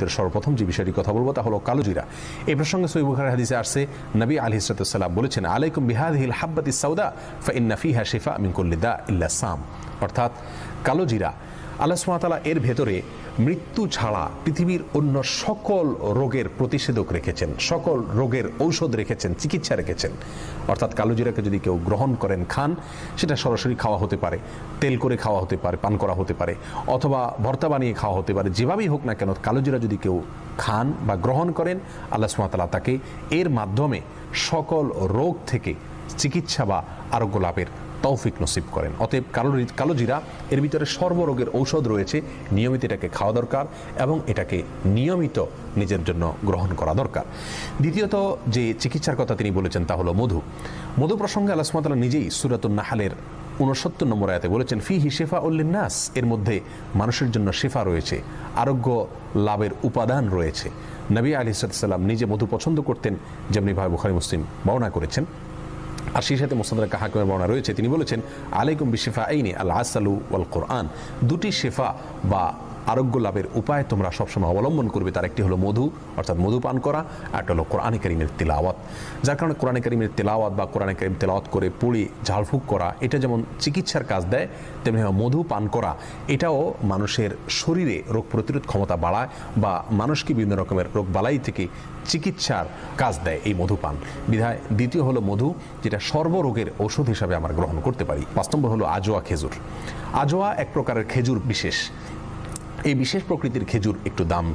ভিতরে সর্বপ্রথম যে বিষয়টি কথা বলব তা হলো কালোজিরা। এই প্রসঙ্গে সৈবুখার বুখারি হাদিসে আসছে, নবী আলি ইসরাতাম বলেছেন, আলাইকুম বিহাদিল হাব্বাতি ইসাউদা ফাইন্না ফিহা শেফা মিনকুল্লিদা কুল্লি ইল্লা সাম। অর্থাৎ কালোজিরা, আল্লাহ সুমাতালা এর ভেতরে মৃত্যু ছাড়া পৃথিবীর অন্য সকল রোগের প্রতিষেধক রেখেছেন, সকল রোগের ঔষধ রেখেছেন, চিকিৎসা রেখেছেন। অর্থাৎ কালোজিরাকে যদি কেউ গ্রহণ করেন, খান, সেটা সরাসরি খাওয়া হতে পারে। তেল করে খাওয়া হতে পারে, পান করা হতে পারে, অথবা ভর্তা বানিয়ে খাওয়া হতে পারে, যেভাবেই হোক না কেন, কালোজিরা যদি কেউ খান বা গ্রহণ করেন, আল্লাহ সুমাতালা তাকে এর মাধ্যমে সকল রোগ থেকে চিকিৎসা বা আরোগ্য লাভের তৌফিক নসিব করেন। অতএব কালো কালোজিরা এর ভিতরে সর্বরোগের ঔষধ রয়েছে, নিয়মিত এটাকে খাওয়া দরকার এবং এটাকে নিয়মিত নিজের জন্য গ্রহণ করা দরকার। দ্বিতীয়ত যে চিকিৎসার কথা তিনি বলেছেন তা হলো মধু। মধু প্রসঙ্গে আল্লাহ নিজেই সুরাতুল নাহালের উনসত্তর নম্বর আয়াতে বলেছেন ফি হি শেফা উল্লিনাস এর মধ্যে মানুষের জন্য শেফা রয়েছে, আরোগ্য লাভের উপাদান রয়েছে। নবী আলী সাল্লাম নিজে মধু পছন্দ করতেন, যেমনি ভাই বুখারি, মুসলিম বর্ণনা করেছেন। আর সেই সাথে মোসাদ্দার কাহাকিমের বর্ণনা রয়েছে, তিনি বলেছেন, আলাইকুম বিশেফা আইনি আল আসালু ওয়াল কোরআন দুটি শেফা বা আরোগ্য লাভের উপায় তোমরা সবসময় অবলম্বন করবে। তার একটি হলো মধু, অর্থাৎ মধু পান করা একটা হলো কোরআন করিমের তেলাওয়াত। যার কারণে কোরআন করিমের তেলাওয়াত বা কোরআন করিম তেলাওয়াত করে পড়ে ঝাড়ফুঁক করা, এটা যেমন চিকিৎসার কাজ দেয়, তেমনি মধু পান করা। এটাও মানুষের শরীরে রোগ প্রতিরোধ ক্ষমতা বাড়ায় বা মানুষকে বিভিন্ন রকমের রোগ বালাই থেকে চিকিৎসার কাজ দেয় এই মধু পান। বিধায় দ্বিতীয় হলো মধু, যেটা সর্বরোগের ওষুধ হিসাবে আমরা গ্রহণ করতে পারি। পাঁচ নম্বর হলো আজোয়া খেজুর। আজোয়া এক প্রকারের খেজুর বিশেষ। এই বিশেষ প্রকৃতির খেজুর একটু দাম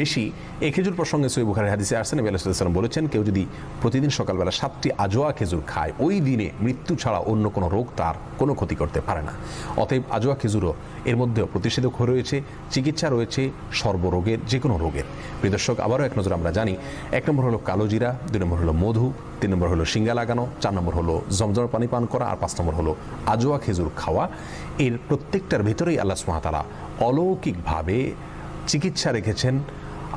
বেশি। এই খেজুর প্রসঙ্গে সৈব বুখারের হাদিসে আসেন নবী আলাইসাল্লাম বলেছেন, কেউ যদি প্রতিদিন সকালবেলা সাতটি আজোয়া খেজুর খায়, ওই দিনে মৃত্যু ছাড়া অন্য কোনো রোগ তার কোনো ক্ষতি করতে পারে না। অতএব আজোয়া খেজুরও এর মধ্যেও প্রতিষেধক রয়েছে, চিকিৎসা রয়েছে সর্বরোগের যে কোনো রোগের। প্রিয় দর্শক, আবারও এক নজর আমরা জানি, এক নম্বর হলো কালোজিরা দুই নম্বর হলো মধু তিন নম্বর হলো সিঙ্গা লাগানো, চার নম্বর হলো জমজম পানি পান করা, আর পাঁচ নম্বর হলো আজোয়া খেজুর খাওয়া। এর প্রত্যেকটার ভেতরেই আল্লাহ সুমাতালা অলৌকিকভাবে চিকিৎসা রেখেছেন,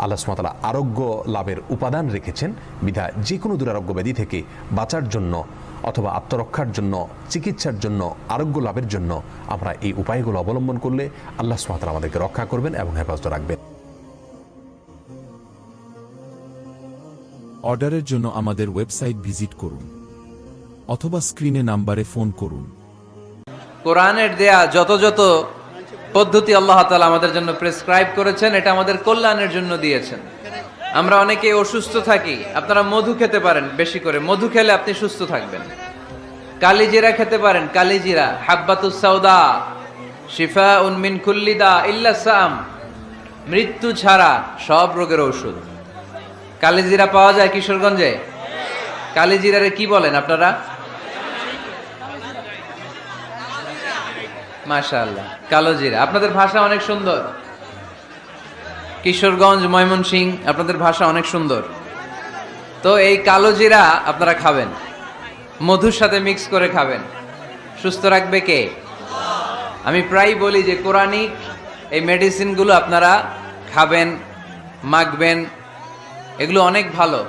আল্লাহ সুমাতালা আরোগ্য লাভের উপাদান রেখেছেন, বিধা যে কোনো দুরারোগ্য ব্যাধি থেকে বাঁচার জন্য অথবা আত্মরক্ষার জন্য, চিকিৎসার জন্য, আরোগ্য লাভের জন্য আমরা এই উপায়গুলো অবলম্বন করলে আল্লাহ সুমাতালা আমাদেরকে রক্ষা করবেন এবং হেফাজত রাখবেন। অর্ডারের জন্য আমাদের ওয়েবসাইট ভিজিট করুন অথবা স্ক্রিনে নাম্বারে ফোন করুন। কোরআনের দেয়া যত যত পদ্ধতি আল্লাহ তালা আমাদের জন্য প্রেসক্রাইব করেছেন, এটা আমাদের কল্যাণের জন্য দিয়েছেন। আমরা অনেকে অসুস্থ থাকি, আপনারা মধু খেতে পারেন বেশি করে। মধু খেলে আপনি সুস্থ থাকবেন। কালিজিরা খেতে পারেন, কালিজিরা। হাব্বাতুস সাউদা শিফা উনমিন কুল্লিদা ইল্লা সাম। মৃত্যু ছাড়া সব রোগের ঔষধ। কালিজিরা পাওয়া যায় কিশোরগঞ্জে? কালিজিরারে কি বলেন আপনারা? মাশাআল্লাহ কালো জিরা আপনাদের ভাষা অনেক সুন্দর। কিশোরগঞ্জ ময়মনসিং আপনাদের ভাষা অনেক সুন্দর। তো এই কালো জিরা আপনারা খাবেন। মধুর সাথে মিক্স করে খাবেন। সুস্থ রাখবে কে? আমি প্রায় বলি যে কোরআনিক এই মেডিসিনগুলো আপনারা খাবেন, মাখবেন এগুলো অনেক ভালো।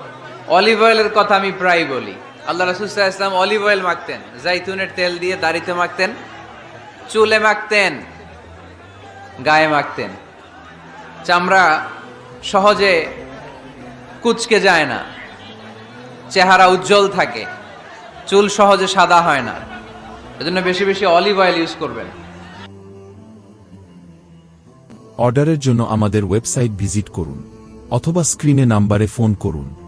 অলিভ অয়েলের কথা আমি প্রায় বলি। আল্লাহ রাসুল্লাহ ইসলাম অলিভ অয়েল মাখতেন। জাইতুনের তেল দিয়ে দাড়িতে মাখতেন, চুলে মাখতেন, গায়ে মাখতেন। চামড়া সহজে কুচকে যায় না। চেহারা উজ্জ্বল থাকে। চুল সহজে সাদা হয় না। এজন্য বেশি বেশি অলিভ অয়েল ইউজ করবেন। অর্ডারের জন্য আমাদের ওয়েবসাইট ভিজিট করুন। অথবা স্ক্রিনে নাম্বারে ফোন করুন।